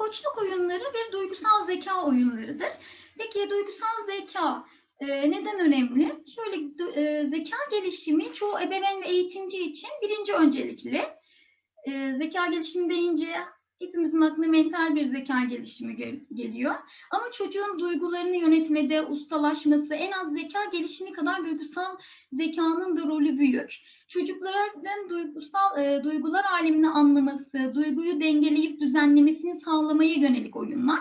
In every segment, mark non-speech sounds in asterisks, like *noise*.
koçluk oyunları bir duygusal zeka oyunlarıdır. Peki duygusal zeka e, neden önemli? Şöyle e, zeka gelişimi çoğu ebeveyn ve eğitimci için birinci öncelikli. E, zeka gelişimi deyince hepimizin aklına mental bir zeka gelişimi gel- geliyor. Ama çocuğun duygularını yönetmede ustalaşması en az zeka gelişimi kadar duygusal zekanın da rolü büyür. Çocukların duygusal e, duygular alemini anlaması, duyguyu dengeleyip düzenlemesini sağlamaya yönelik oyunlar.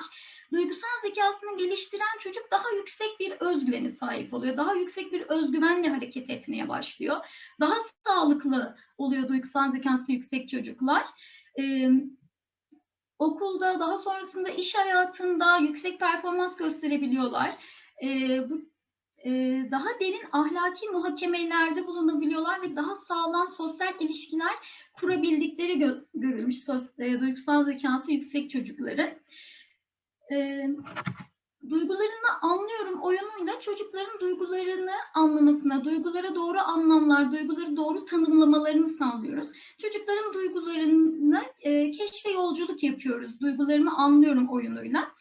Duygusal zekasını geliştiren çocuk daha yüksek bir özgüveni sahip oluyor. Daha yüksek bir özgüvenle hareket etmeye başlıyor. Daha sağlıklı oluyor duygusal zekası yüksek çocuklar. Okulda daha sonrasında iş hayatında yüksek performans gösterebiliyorlar. Ee, bu e, daha derin ahlaki muhakemelerde bulunabiliyorlar ve daha sağlam sosyal ilişkiler kurabildikleri gö- görülmüş sos- e, duygusal zekası yüksek çocukların. E, duygularını anlıyorum oyunuyla çocukların duygularını anlamasına, duygulara doğru anlamlar, duyguları doğru tanımlamalarını sağlıyoruz. Çocukların duygularını e, keşfe yolculuk yapıyoruz. Duygularımı anlıyorum oyunuyla.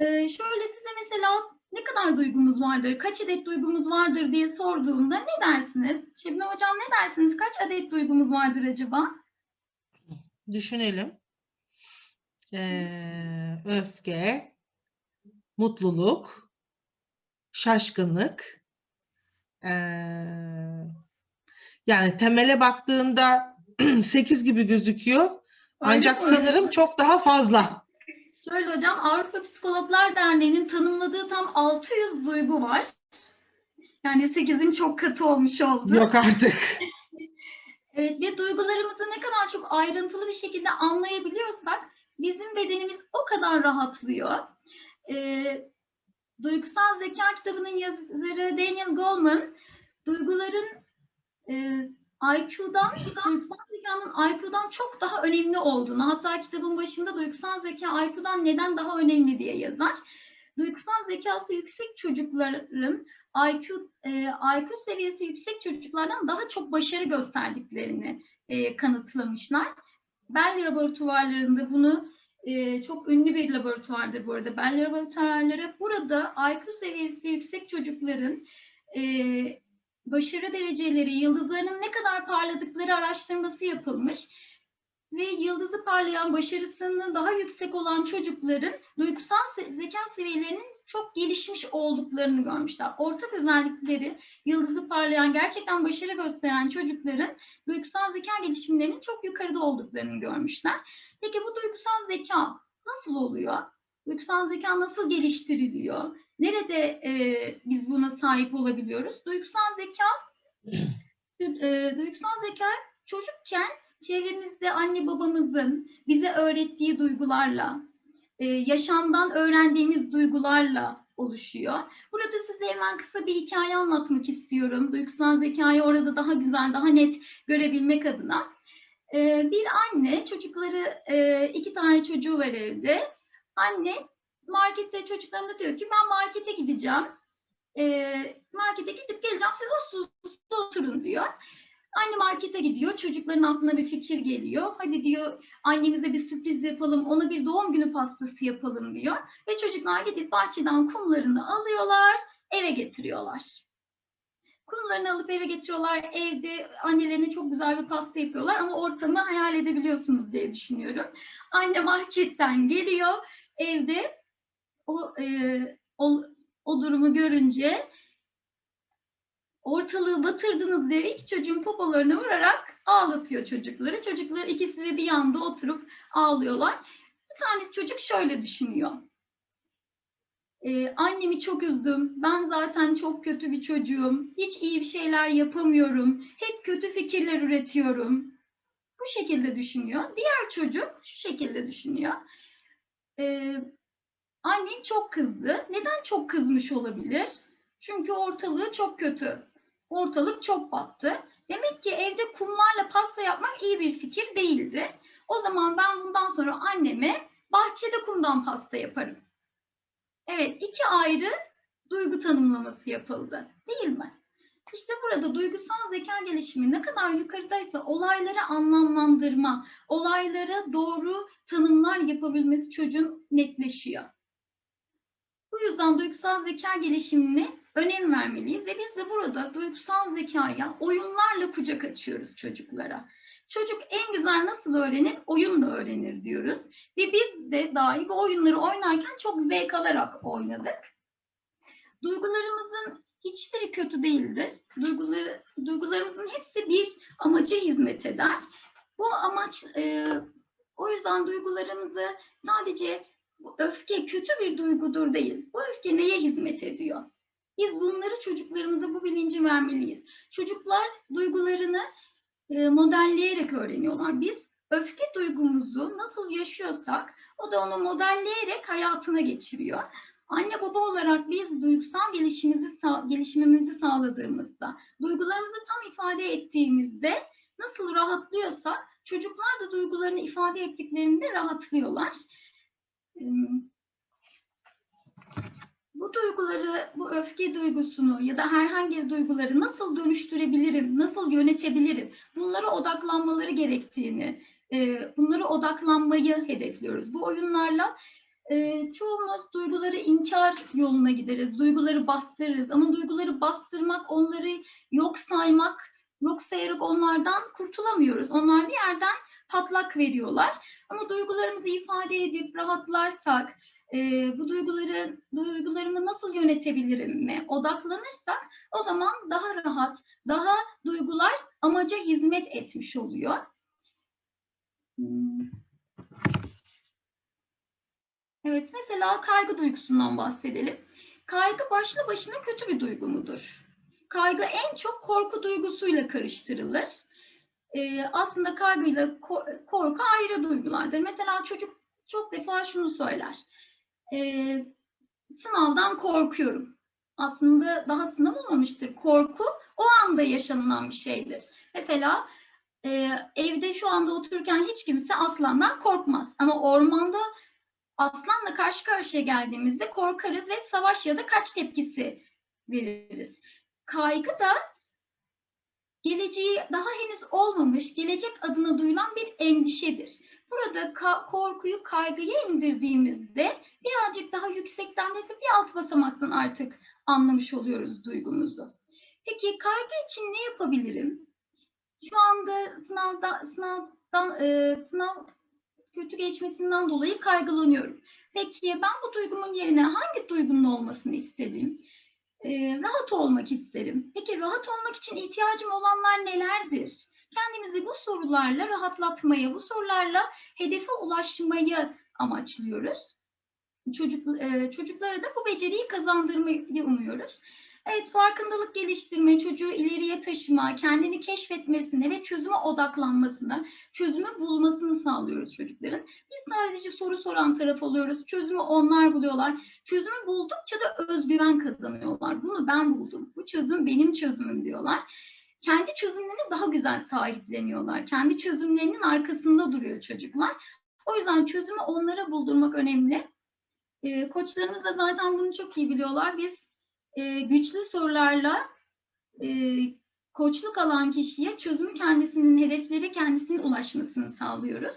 E, şöyle size mesela ne kadar duygumuz vardır, kaç adet duygumuz vardır diye sorduğumda ne dersiniz? Şebnem Hocam ne dersiniz? Kaç adet duygumuz vardır acaba? Düşünelim. Ee, öfke, mutluluk, şaşkınlık. ee, yani temele baktığında *clears throat* 8 gibi gözüküyor. Ancak mi? sanırım çok daha fazla. Şöyle hocam Avrupa Psikologlar Derneği'nin tanımladığı tam 600 duygu var. Yani 8'in çok katı olmuş oldu. Yok artık. *laughs* Evet, ve duygularımızı ne kadar çok ayrıntılı bir şekilde anlayabiliyorsak bizim bedenimiz o kadar rahatlıyor. Ee, Duygusal Zeka kitabının yazarı Daniel Goleman duyguların e, IQ'dan, duygusal zekanın IQ'dan çok daha önemli olduğunu, hatta kitabın başında duygusal zeka IQ'dan neden daha önemli diye yazar. Duygusal zekası yüksek çocukların IQ, e, IQ seviyesi yüksek çocuklardan daha çok başarı gösterdiklerini e, kanıtlamışlar. Bell laboratuvarlarında bunu e, çok ünlü bir laboratuvardır bu arada. Bell laboratuvarları burada IQ seviyesi yüksek çocukların e, başarı dereceleri, yıldızlarının ne kadar parladıkları araştırması yapılmış ve yıldızı parlayan, başarısının daha yüksek olan çocukların duygusal zeka seviyelerinin çok gelişmiş olduklarını görmüşler. Ortak özellikleri yıldızı parlayan, gerçekten başarı gösteren çocukların duygusal zeka gelişimlerinin çok yukarıda olduklarını görmüşler. Peki bu duygusal zeka nasıl oluyor? Duygusal zeka nasıl geliştiriliyor? Nerede e, biz buna sahip olabiliyoruz? Duygusal zeka *clears throat* e, duygusal zeka çocukken çevremizde anne babamızın bize öğrettiği duygularla, e, yaşamdan öğrendiğimiz duygularla oluşuyor. Burada size hemen kısa bir hikaye anlatmak istiyorum. Duygusal zekayı orada daha güzel, daha net görebilmek adına. E, bir anne, çocukları, e, iki tane çocuğu var evde. Anne markette çocuklarına diyor ki ben markete gideceğim. E, markete gidip geleceğim siz uslu uslu oturun diyor. Anne markete gidiyor. Çocukların aklına bir fikir geliyor. Hadi diyor annemize bir sürpriz yapalım. Ona bir doğum günü pastası yapalım diyor. Ve çocuklar gidip bahçeden kumlarını alıyorlar. Eve getiriyorlar. Kumlarını alıp eve getiriyorlar. Evde annelerine çok güzel bir pasta yapıyorlar. Ama ortamı hayal edebiliyorsunuz diye düşünüyorum. Anne marketten geliyor. Evde o, e, o, o durumu görünce ortalığı batırdınız diye iki çocuğun popolarına vurarak ağlatıyor çocukları. Çocuklar ikisi de bir yanda oturup ağlıyorlar. Bir tanesi çocuk şöyle düşünüyor. Ee, annemi çok üzdüm. Ben zaten çok kötü bir çocuğum. Hiç iyi bir şeyler yapamıyorum. Hep kötü fikirler üretiyorum. Bu şekilde düşünüyor. Diğer çocuk şu şekilde düşünüyor. Ee, annem çok kızdı. Neden çok kızmış olabilir? Çünkü ortalığı çok kötü. Ortalık çok battı. Demek ki evde kumlarla pasta yapmak iyi bir fikir değildi. O zaman ben bundan sonra anneme bahçede kumdan pasta yaparım. Evet, iki ayrı duygu tanımlaması yapıldı. Değil mi? İşte burada duygusal zeka gelişimi ne kadar yukarıdaysa olayları anlamlandırma, olaylara doğru tanımlar yapabilmesi çocuğun netleşiyor. Bu yüzden duygusal zeka gelişimine önem vermeliyiz ve biz de burada duygusal zekaya oyunlarla kucak açıyoruz çocuklara. Çocuk en güzel nasıl öğrenir? Oyunla öğrenir diyoruz. Ve biz de dahi bu oyunları oynarken çok zevk alarak oynadık. Duygularımızın hiçbiri kötü değildir. Duyguları, duygularımızın hepsi bir amaca hizmet eder. Bu amaç, e, o yüzden duygularımızı sadece öfke kötü bir duygudur değil. Bu öfke neye hizmet ediyor? Biz bunları çocuklarımıza bu bilinci vermeliyiz. Çocuklar duygularını e, modelleyerek öğreniyorlar. Biz öfke duygumuzu nasıl yaşıyorsak o da onu modelleyerek hayatına geçiriyor. Anne baba olarak biz duygusal gelişimimizi, sağ- gelişimimizi sağladığımızda, duygularımızı tam ifade ettiğimizde nasıl rahatlıyorsak çocuklar da duygularını ifade ettiklerinde rahatlıyorlar. Bu duyguları, bu öfke duygusunu ya da herhangi duyguları nasıl dönüştürebilirim, nasıl yönetebilirim? Bunlara odaklanmaları gerektiğini, e, bunlara odaklanmayı hedefliyoruz. Bu oyunlarla e, çoğumuz duyguları inkar yoluna gideriz, duyguları bastırırız. Ama duyguları bastırmak, onları yok saymak, yok sayarak onlardan kurtulamıyoruz. Onlar bir yerden patlak veriyorlar. Ama duygularımızı ifade edip rahatlarsak, e, bu duyguları, duygularımı nasıl yönetebilirim mi odaklanırsak o zaman daha rahat, daha duygular amaca hizmet etmiş oluyor. Evet, mesela kaygı duygusundan bahsedelim. Kaygı başlı başına kötü bir duygu mudur? Kaygı en çok korku duygusuyla karıştırılır. Ee, aslında kaygıyla ko- korku ayrı duygulardır. Mesela çocuk çok defa şunu söyler. Ee, sınavdan korkuyorum. Aslında daha sınav olmamıştır. Korku o anda yaşanılan bir şeydir. Mesela e, evde şu anda otururken hiç kimse aslandan korkmaz. Ama ormanda aslanla karşı karşıya geldiğimizde korkarız ve savaş ya da kaç tepkisi veririz. Kaygı da geleceği daha henüz olmamış, gelecek adına duyulan bir endişedir. Burada ka- korkuyu kaygıya indirdiğimizde birazcık daha yüksekten değil de bir alt basamaktan artık anlamış oluyoruz duygumuzu. Peki kaygı için ne yapabilirim? Şu anda sınavda sınavdan e, sınav kötü geçmesinden dolayı kaygılanıyorum. Peki ben bu duygumun yerine hangi duygunun olmasını istedim? Ee, rahat olmak isterim. Peki rahat olmak için ihtiyacım olanlar nelerdir? Kendimizi bu sorularla rahatlatmaya, bu sorularla hedefe ulaşmayı amaçlıyoruz. Çocuk, e, çocuklara da bu beceriyi kazandırmayı umuyoruz. Evet, farkındalık geliştirme, çocuğu ileriye taşıma, kendini keşfetmesine ve çözüme odaklanmasına, çözümü bulmasını sağlıyoruz çocukların. Biz sadece soru soran taraf oluyoruz. Çözümü onlar buluyorlar. Çözümü buldukça da özgüven kazanıyorlar. Bunu ben buldum. Bu çözüm benim çözümüm diyorlar. Kendi çözümlerini daha güzel sahipleniyorlar. Kendi çözümlerinin arkasında duruyor çocuklar. O yüzden çözümü onlara buldurmak önemli. Ee, koçlarımız da zaten bunu çok iyi biliyorlar. Biz e, güçlü sorularla e, koçluk alan kişiye çözümü kendisinin hedefleri kendisinin ulaşmasını sağlıyoruz.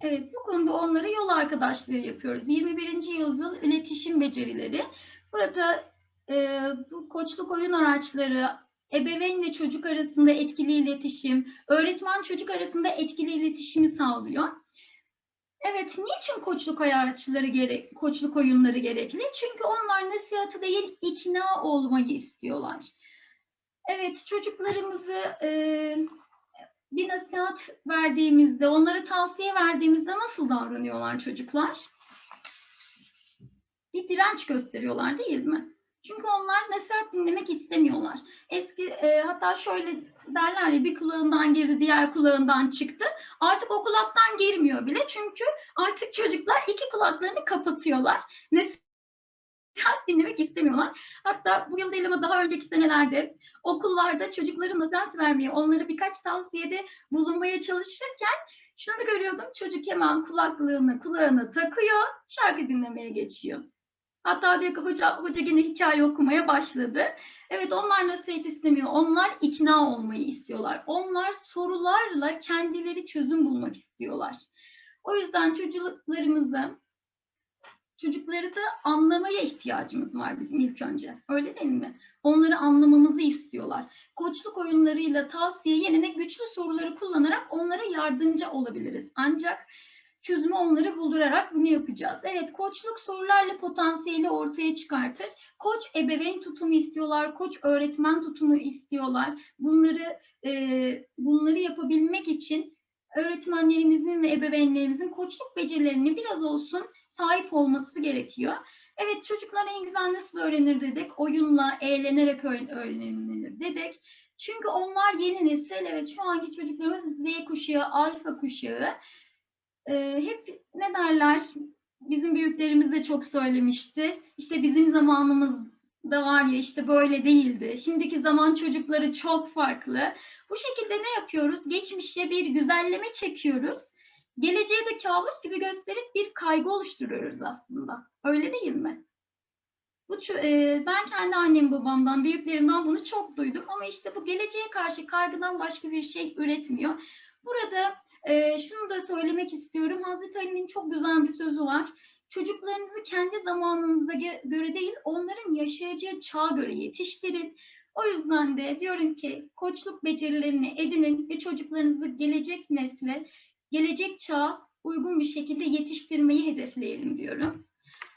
Evet, bu konuda onlara yol arkadaşlığı yapıyoruz. 21. yüzyıl iletişim becerileri. Burada e, bu koçluk oyun araçları, ebeveyn ve çocuk arasında etkili iletişim, öğretmen çocuk arasında etkili iletişimi sağlıyor. Evet, niçin koçluk araçları gerek, koçluk oyunları gerekli? Çünkü onlar nasihatı değil, ikna olmayı istiyorlar. Evet, çocuklarımızı e, bir nasihat verdiğimizde, onlara tavsiye verdiğimizde nasıl davranıyorlar çocuklar? Bir direnç gösteriyorlar değil mi? Çünkü onlar nasihat dinlemek istemiyorlar. Eski e, hatta şöyle derler ya bir kulağından girdi diğer kulağından çıktı. Artık o kulaktan girmiyor bile çünkü artık çocuklar iki kulaklarını kapatıyorlar. Nasihat dinlemek istemiyorlar. Hatta bu yıl değil ama daha önceki senelerde okullarda çocuklara nasihat vermeye, onlara birkaç tavsiyede bulunmaya çalışırken şunu görüyordum. Çocuk hemen kulaklığını kulağına takıyor, şarkı dinlemeye geçiyor. Hatta diyor ki hoca, hoca yine hikaye okumaya başladı. Evet onlar nasihat istemiyor. Onlar ikna olmayı istiyorlar. Onlar sorularla kendileri çözüm bulmak istiyorlar. O yüzden çocuklarımızı çocukları da anlamaya ihtiyacımız var bizim ilk önce. Öyle değil mi? Onları anlamamızı istiyorlar. Koçluk oyunlarıyla tavsiye yerine güçlü soruları kullanarak onlara yardımcı olabiliriz. Ancak çözümü onları buldurarak bunu yapacağız. Evet, koçluk sorularla potansiyeli ortaya çıkartır. Koç ebeveyn tutumu istiyorlar, koç öğretmen tutumu istiyorlar. Bunları e, bunları yapabilmek için öğretmenlerimizin ve ebeveynlerimizin koçluk becerilerini biraz olsun sahip olması gerekiyor. Evet çocuklar en güzel nasıl öğrenir dedik? Oyunla, eğlenerek öğren- öğrenilir dedik. Çünkü onlar yeni nesil. Evet şu anki çocuklarımız Z kuşağı, alfa kuşağı. Ee, hep ne derler? Bizim büyüklerimiz de çok söylemişti. İşte bizim zamanımızda var ya işte böyle değildi. Şimdiki zaman çocukları çok farklı. Bu şekilde ne yapıyoruz? Geçmişe bir güzelleme çekiyoruz. Geleceğe de kabus gibi gösterip bir kaygı oluşturuyoruz aslında. Öyle değil mi? Bu, e, ben kendi annem babamdan, büyüklerimden bunu çok duydum ama işte bu geleceğe karşı kaygıdan başka bir şey üretmiyor. Burada e, şunu da söylemek istiyorum. Hazreti Ali'nin çok güzel bir sözü var. Çocuklarınızı kendi zamanınıza göre değil, onların yaşayacağı çağa göre yetiştirin. O yüzden de diyorum ki koçluk becerilerini edinin ve çocuklarınızı gelecek nesle, gelecek çağa uygun bir şekilde yetiştirmeyi hedefleyelim diyorum.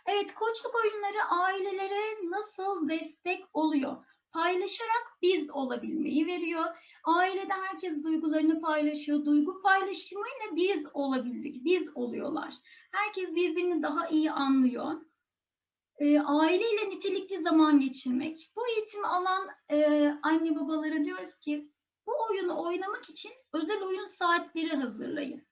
Evet, koçluk oyunları ailelere nasıl destek oluyor? Paylaşarak biz olabilmeyi veriyor. Ailede herkes duygularını paylaşıyor. Duygu paylaşımıyla biz olabildik, biz oluyorlar. Herkes birbirini daha iyi anlıyor. E, aileyle nitelikli zaman geçirmek. Bu eğitimi alan e, anne babalara diyoruz ki bu oyunu oynamak için özel oyun saatleri hazırlayın.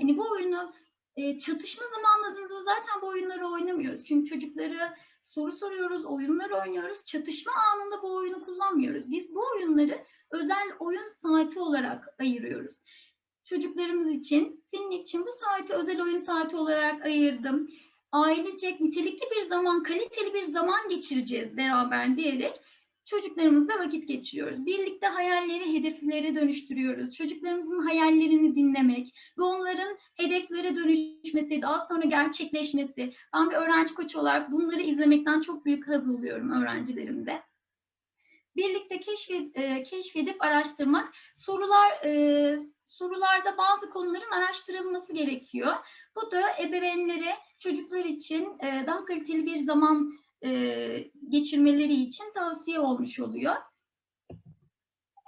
Hani bu oyunu e, çatışma zamanlarında zaten bu oyunları oynamıyoruz. Çünkü çocuklara soru soruyoruz, oyunlar oynuyoruz. Çatışma anında bu oyunu kullanmıyoruz. Biz bu oyunları özel oyun saati olarak ayırıyoruz. Çocuklarımız için, senin için bu saati özel oyun saati olarak ayırdım. Ailecek nitelikli bir zaman, kaliteli bir zaman geçireceğiz beraber diyerek çocuklarımızla vakit geçiriyoruz. Birlikte hayalleri hedeflere dönüştürüyoruz. Çocuklarımızın hayallerini dinlemek ve onların hedeflere dönüşmesi, daha sonra gerçekleşmesi. Ben bir öğrenci koçu olarak bunları izlemekten çok büyük haz alıyorum öğrencilerimde. Birlikte keşfedip, e, keşfedip araştırmak, sorular e, sorularda bazı konuların araştırılması gerekiyor. Bu da ebeveynlere çocuklar için e, daha kaliteli bir zaman e, geçirmeleri için tavsiye olmuş oluyor.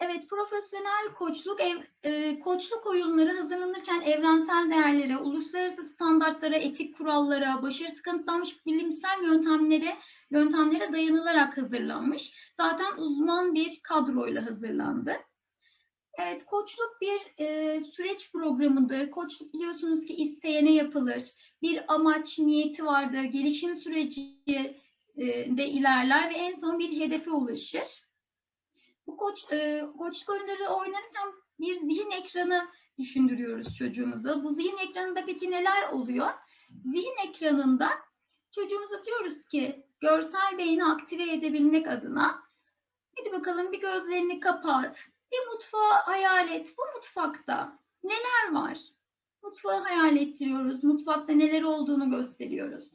Evet, profesyonel koçluk, ev, e, koçluk oyunları hazırlanırken evrensel değerlere, uluslararası standartlara, etik kurallara, başarısı kanıtlanmış bilimsel yöntemlere, yöntemlere dayanılarak hazırlanmış. Zaten uzman bir kadroyla hazırlandı. Evet, koçluk bir e, süreç programıdır. Koçluk biliyorsunuz ki isteyene yapılır. Bir amaç, niyeti vardır. Gelişim süreci e, de ilerler ve en son bir hedefe ulaşır. Bu koç, e, koçluk oyunları oynarken bir zihin ekranı düşündürüyoruz çocuğumuza. Bu zihin ekranında peki neler oluyor? Zihin ekranında çocuğumuza diyoruz ki görsel beyni aktive edebilmek adına hadi bakalım bir gözlerini kapat. Bir mutfağı hayal et. Bu mutfakta neler var? Mutfağı hayal ettiriyoruz. Mutfakta neler olduğunu gösteriyoruz.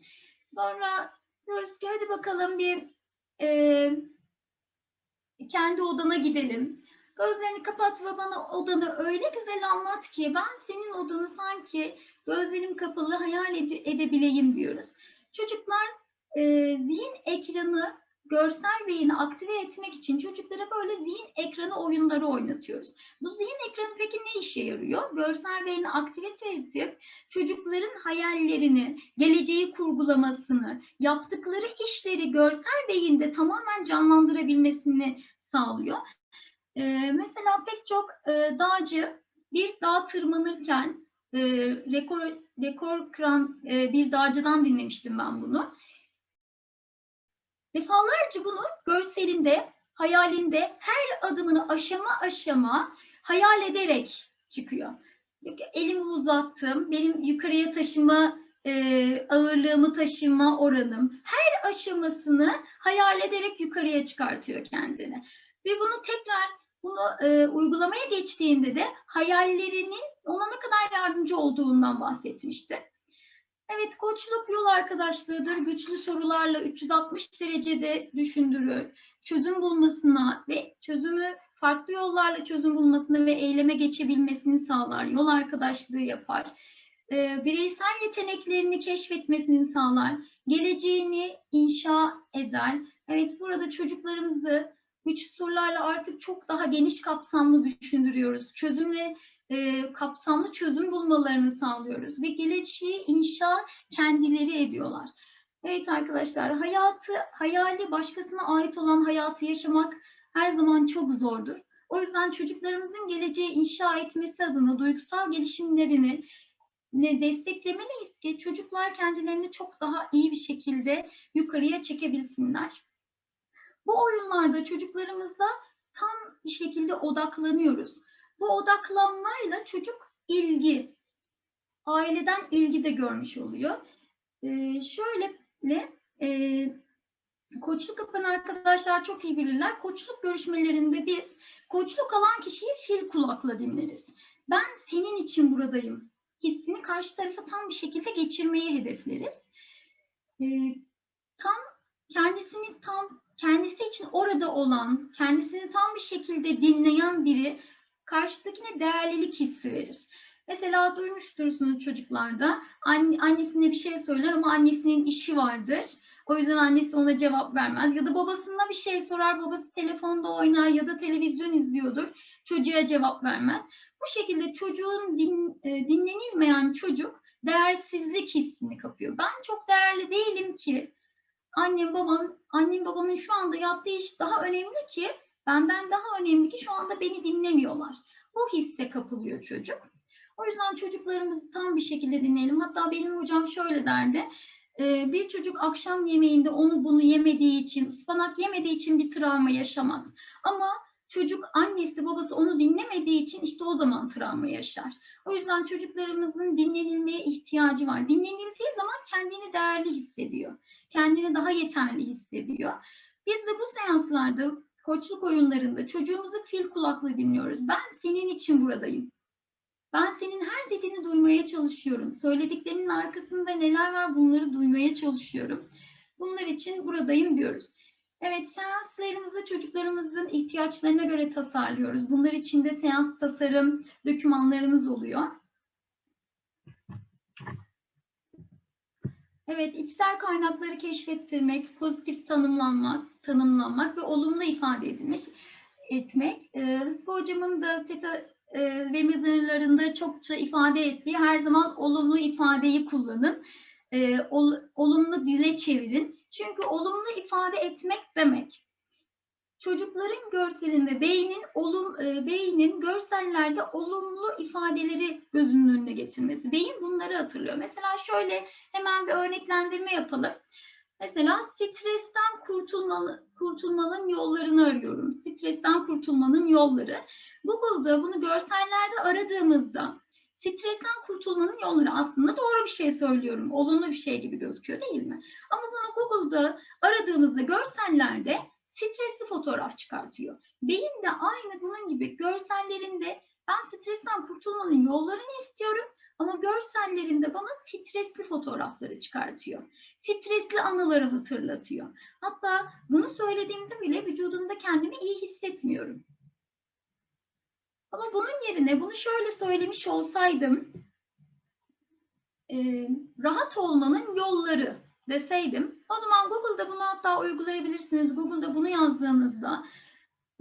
Sonra diyoruz ki hadi bakalım bir e, kendi odana gidelim. Gözlerini kapat ve bana odanı öyle güzel anlat ki ben senin odanı sanki gözlerim kapalı hayal ede- edebileyim diyoruz. Çocuklar e, zihin ekranı görsel beyni aktive etmek için çocuklara böyle zihin ekranı oyunları oynatıyoruz. Bu zihin ekranı peki ne işe yarıyor? Görsel beyni aktivite edip çocukların hayallerini, geleceği kurgulamasını, yaptıkları işleri görsel beyinde tamamen canlandırabilmesini sağlıyor. Ee, mesela pek çok e, dağcı bir dağ tırmanırken e, rekor rekor kıran e, bir dağcıdan dinlemiştim ben bunu. Defalarca bunu görselinde, hayalinde her adımını aşama aşama hayal ederek çıkıyor. Elimi uzattım, benim yukarıya taşıma e, ağırlığımı taşıma oranım, her aşamasını hayal ederek yukarıya çıkartıyor kendini. Ve bunu tekrar bunu e, uygulamaya geçtiğinde de hayallerinin ona ne kadar yardımcı olduğundan bahsetmişti. Evet, koçluk yol arkadaşlığıdır. Güçlü sorularla 360 derecede düşündürür. Çözüm bulmasına ve çözümü farklı yollarla çözüm bulmasını ve eyleme geçebilmesini sağlar. Yol arkadaşlığı yapar. Ee, bireysel yeteneklerini keşfetmesini sağlar. Geleceğini inşa eder. Evet, burada çocuklarımızı güçlü sorularla artık çok daha geniş kapsamlı düşündürüyoruz. Çözümle e, kapsamlı çözüm bulmalarını sağlıyoruz ve geleceği inşa kendileri ediyorlar. Evet arkadaşlar, hayatı, hayali başkasına ait olan hayatı yaşamak her zaman çok zordur. O yüzden çocuklarımızın geleceği inşa etmesi adına duygusal gelişimlerini ne desteklemeliyiz ki çocuklar kendilerini çok daha iyi bir şekilde yukarıya çekebilsinler. Bu oyunlarda çocuklarımıza tam bir şekilde odaklanıyoruz. Bu odaklanmayla çocuk ilgi, aileden ilgi de görmüş oluyor. Ee, şöyle e, koçluk yapan arkadaşlar çok iyi bilirler. Koçluk görüşmelerinde biz koçluk alan kişiyi fil kulakla dinleriz. Ben senin için buradayım hissini karşı tarafa tam bir şekilde geçirmeyi hedefleriz. Ee, tam kendisini tam kendisi için orada olan, kendisini tam bir şekilde dinleyen biri karşıdakine değerlilik hissi verir. Mesela duymuştursunuz çocuklarda anne, annesine bir şey söyler ama annesinin işi vardır. O yüzden annesi ona cevap vermez. Ya da babasına bir şey sorar, babası telefonda oynar ya da televizyon izliyordur. Çocuğa cevap vermez. Bu şekilde çocuğun din, e, dinlenilmeyen çocuk değersizlik hissini kapıyor. Ben çok değerli değilim ki. Annem babam, annem babamın şu anda yaptığı iş daha önemli ki benden daha önemli ki şu anda beni dinlemiyorlar. Bu hisse kapılıyor çocuk. O yüzden çocuklarımızı tam bir şekilde dinleyelim. Hatta benim hocam şöyle derdi. e, Bir çocuk akşam yemeğinde onu bunu yemediği için, ıspanak yemediği için bir travma yaşamaz. Ama çocuk annesi babası onu dinlemediği için işte o zaman travma yaşar. O yüzden çocuklarımızın dinlenilmeye ihtiyacı var. Dinlenildiği zaman kendini değerli hissediyor. Kendini daha yeterli hissediyor. Biz de bu seanslarda koçluk oyunlarında çocuğumuzu fil kulaklı dinliyoruz. Ben senin için buradayım. Ben senin her dediğini duymaya çalışıyorum. Söylediklerinin arkasında neler var bunları duymaya çalışıyorum. Bunlar için buradayım diyoruz. Evet, seanslarımızı çocuklarımızın ihtiyaçlarına göre tasarlıyoruz. Bunlar için de seans tasarım dokümanlarımız oluyor. Evet, içsel kaynakları keşfettirmek, pozitif tanımlanmak, tanımlanmak ve olumlu ifade edilmiş etmek. Ee, Sıfı hocamın da TETA e, webinarlarında çokça ifade ettiği her zaman olumlu ifadeyi kullanın. Ee, ol, olumlu dile çevirin. Çünkü olumlu ifade etmek demek çocukların görselinde beynin olum e, beynin görsellerde olumlu ifadeleri gözünün önüne getirmesi. Beyin bunları hatırlıyor. Mesela şöyle hemen bir örneklendirme yapalım. Mesela stresten kurtulmalı, kurtulmanın yollarını arıyorum. Stresten kurtulmanın yolları. Google'da bunu görsellerde aradığımızda stresten kurtulmanın yolları aslında doğru bir şey söylüyorum. Olumlu bir şey gibi gözüküyor değil mi? Ama bunu Google'da aradığımızda görsellerde stresli fotoğraf çıkartıyor. Beyin de aynı bunun gibi görsellerinde ben stresten kurtulmanın yollarını istiyorum ama görsellerinde bana stresli fotoğrafları çıkartıyor. Stresli anıları hatırlatıyor. Hatta bunu söylediğimde bile vücudumda kendimi iyi hissetmiyorum. Ama bunun yerine bunu şöyle söylemiş olsaydım e, rahat olmanın yolları deseydim o zaman Google'da bunu hatta uygulayabilirsiniz. Google'da bunu yazdığınızda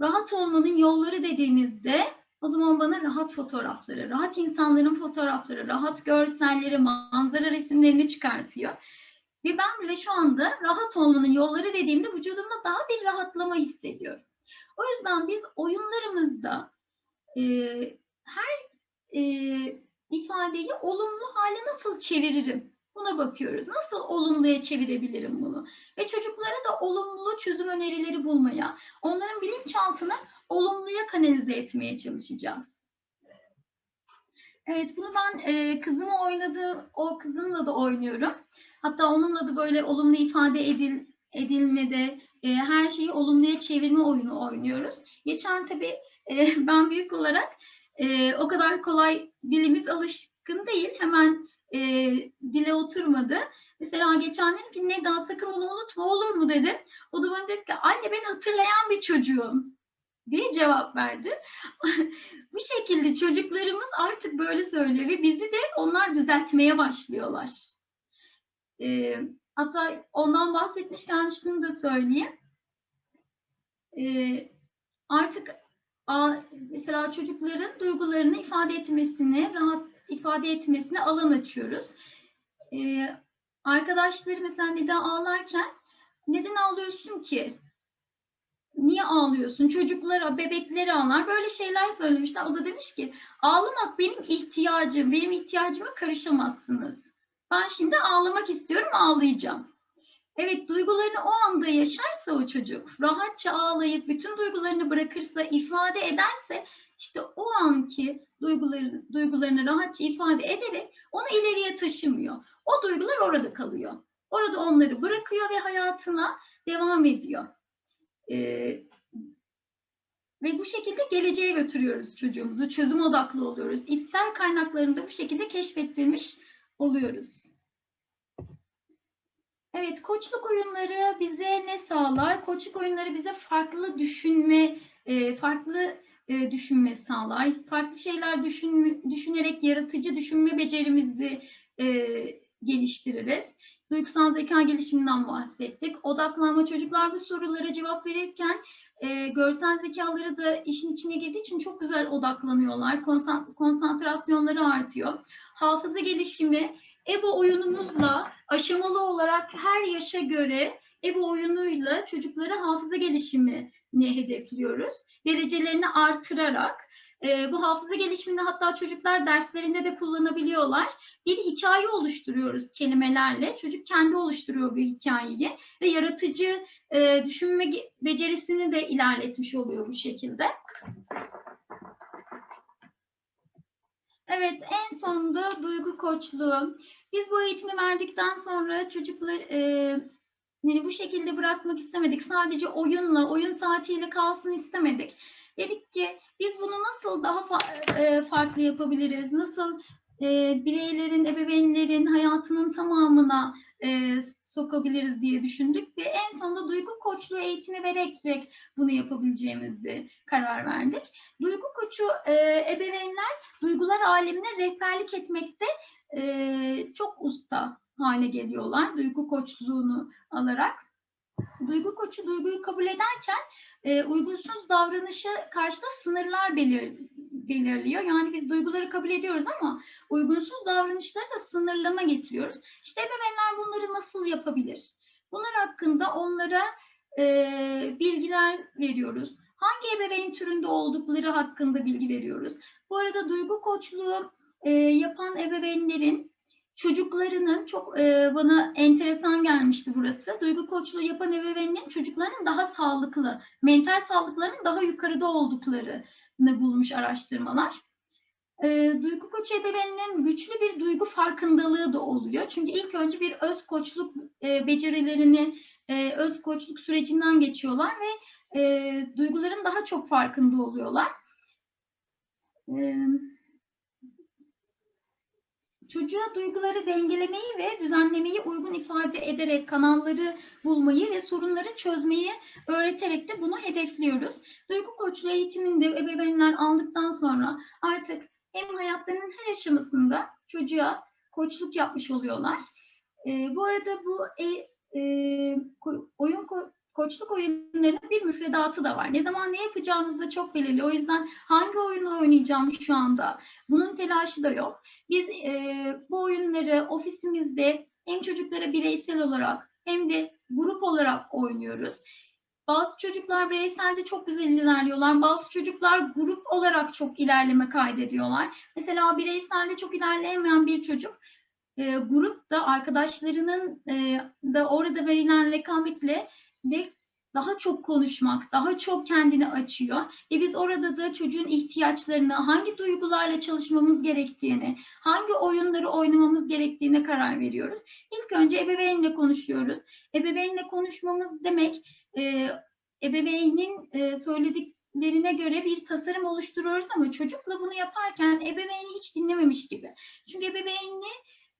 rahat olmanın yolları dediğinizde o zaman bana rahat fotoğrafları, rahat insanların fotoğrafları, rahat görselleri, manzara resimlerini çıkartıyor. Ve ben bile şu anda rahat olmanın yolları dediğimde vücudumda daha bir rahatlama hissediyorum. O yüzden biz oyunlarımızda e, her e, ifadeyi olumlu hale nasıl çeviririm? Buna bakıyoruz. Nasıl olumluya çevirebilirim bunu? Ve çocuklara da olumlu çözüm önerileri bulmaya, onların bilinçaltını olumluya kanalize etmeye çalışacağız. Evet, bunu ben e, kızımı oynadığı, o kızımla da oynuyorum. Hatta onunla da böyle olumlu ifade edil, edilmede, e, her şeyi olumluya çevirme oyunu oynuyoruz. Geçen tabii e, *laughs* ben büyük olarak e, o kadar kolay dilimiz alışkın değil. Hemen e, dile oturmadı. Mesela geçen dedim ki Neda sakın bunu unutma olur mu dedim. O da bana dedi ki anne ben hatırlayan bir çocuğum diye cevap verdi. *laughs* Bu şekilde çocuklarımız artık böyle söylüyor ve bizi de onlar düzeltmeye başlıyorlar. Ee, hatta ondan bahsetmişken şunu da söyleyeyim. Ee, artık mesela çocukların duygularını ifade etmesini, rahat ifade etmesine alan açıyoruz. Ee, arkadaşları mesela neden ağlarken neden ağlıyorsun ki? Niye ağlıyorsun? Çocuklara, bebekleri ağlar. Böyle şeyler söylemişler. O da demiş ki ağlamak benim ihtiyacım. Benim ihtiyacıma karışamazsınız. Ben şimdi ağlamak istiyorum, ağlayacağım. Evet, duygularını o anda yaşarsa o çocuk, rahatça ağlayıp bütün duygularını bırakırsa, ifade ederse işte o anki duyguları, duygularını rahatça ifade ederek onu ileriye taşımıyor. O duygular orada kalıyor. Orada onları bırakıyor ve hayatına devam ediyor. Ee, ve bu şekilde geleceğe götürüyoruz çocuğumuzu. Çözüm odaklı oluyoruz. İçsel kaynaklarını da bu şekilde keşfettirmiş oluyoruz. Evet, koçluk oyunları bize ne sağlar? Koçluk oyunları bize farklı düşünme, e, farklı e, düşünme sağlar. Farklı şeyler düşün, düşünerek yaratıcı düşünme becerimizi e, geliştiririz. Duygusal zeka gelişiminden bahsettik. Odaklanma çocuklar bu sorulara cevap verirken e, görsel zekaları da işin içine girdiği için çok güzel odaklanıyorlar. Konsan- konsantrasyonları artıyor. Hafıza gelişimi EBO oyunumuzla aşamalı olarak her yaşa göre EBO oyunuyla çocuklara hafıza gelişimini hedefliyoruz. Derecelerini artırarak e, bu hafıza gelişimini hatta çocuklar derslerinde de kullanabiliyorlar. Bir hikaye oluşturuyoruz kelimelerle. Çocuk kendi oluşturuyor bu hikayeyi ve yaratıcı e, düşünme becerisini de ilerletmiş oluyor bu şekilde. Evet, en sonunda duygu koçluğu. Biz bu eğitimi verdikten sonra çocuklar e, bu şekilde bırakmak istemedik. Sadece oyunla, oyun saatiyle kalsın istemedik. Dedik ki biz bunu nasıl daha fa- e, farklı yapabiliriz? Nasıl e, bireylerin, ebeveynlerin hayatının tamamına e, sokabiliriz diye düşündük ve en sonunda duygu koçluğu eğitimi vererek bunu yapabileceğimizi karar verdik. Duygu koçu e, ebeveynler duygular alemine rehberlik etmekte e, çok usta hale geliyorlar duygu koçluğunu alarak. Duygu koçu duyguyu kabul ederken e, uygunsuz davranışa karşı da sınırlar belir- belirliyor. Yani biz duyguları kabul ediyoruz ama uygunsuz davranışlara da sınırlama getiriyoruz. İşte ebeveynler bunları nasıl yapabilir? Bunlar hakkında onlara e, bilgiler veriyoruz. Hangi ebeveyn türünde oldukları hakkında bilgi veriyoruz. Bu arada duygu koçluğu e, yapan ebeveynlerin çocuklarının çok e, bana enteresan gelmişti burası. Duygu koçluğu yapan ebeveynlerin çocuklarının daha sağlıklı, mental sağlıklarının daha yukarıda olduklarını bulmuş araştırmalar. E, duygu koçu ebeveynlerin güçlü bir duygu farkındalığı da oluyor. Çünkü ilk önce bir öz koçluk e, becerilerini, e, öz koçluk sürecinden geçiyorlar ve e, duyguların daha çok farkında oluyorlar. E, çocuğa duyguları dengelemeyi ve düzenlemeyi uygun ifade ederek kanalları bulmayı ve sorunları çözmeyi öğreterek de bunu hedefliyoruz. Duygu koçluğu eğitiminde ebeveynler aldıktan sonra artık hem hayatlarının her aşamasında çocuğa koçluk yapmış oluyorlar. Ee, bu arada bu e, e, oyun ko- koçluk oyunlarının bir müfredatı da var. Ne zaman ne yapacağımız da çok belirli. O yüzden hangi oyunu oynayacağım şu anda? Bunun telaşı da yok. Biz e, bu oyunları ofisimizde hem çocuklara bireysel olarak hem de grup olarak oynuyoruz. Bazı çocuklar bireyselde çok güzel ilerliyorlar. Bazı çocuklar grup olarak çok ilerleme kaydediyorlar. Mesela bireyselde çok ilerleyemeyen bir çocuk e, grupta arkadaşlarının e, da orada verilen rekabetle ve daha çok konuşmak, daha çok kendini açıyor. Ve biz orada da çocuğun ihtiyaçlarını, hangi duygularla çalışmamız gerektiğini, hangi oyunları oynamamız gerektiğine karar veriyoruz. İlk önce ebeveynle konuşuyoruz. Ebeveynle konuşmamız demek e, ebeveynin e, söylediklerine göre bir tasarım oluşturuyoruz ama çocukla bunu yaparken ebeveyni hiç dinlememiş gibi. Çünkü ebeveyni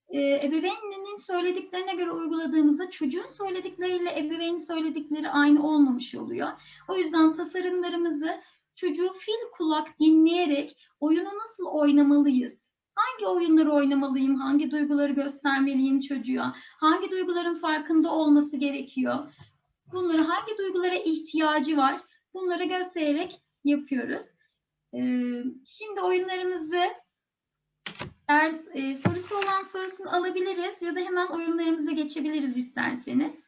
e, ebeveyninin söylediklerine göre uyguladığımızda çocuğun söyledikleriyle ebeveynin söyledikleri aynı olmamış oluyor. O yüzden tasarımlarımızı çocuğu fil kulak dinleyerek oyunu nasıl oynamalıyız? Hangi oyunları oynamalıyım? Hangi duyguları göstermeliyim çocuğa? Hangi duyguların farkında olması gerekiyor? Bunları hangi duygulara ihtiyacı var? Bunları göstererek yapıyoruz. Ee, şimdi oyunlarımızı eğer e, sorusu olan sorusunu alabiliriz ya da hemen oyunlarımıza geçebiliriz isterseniz.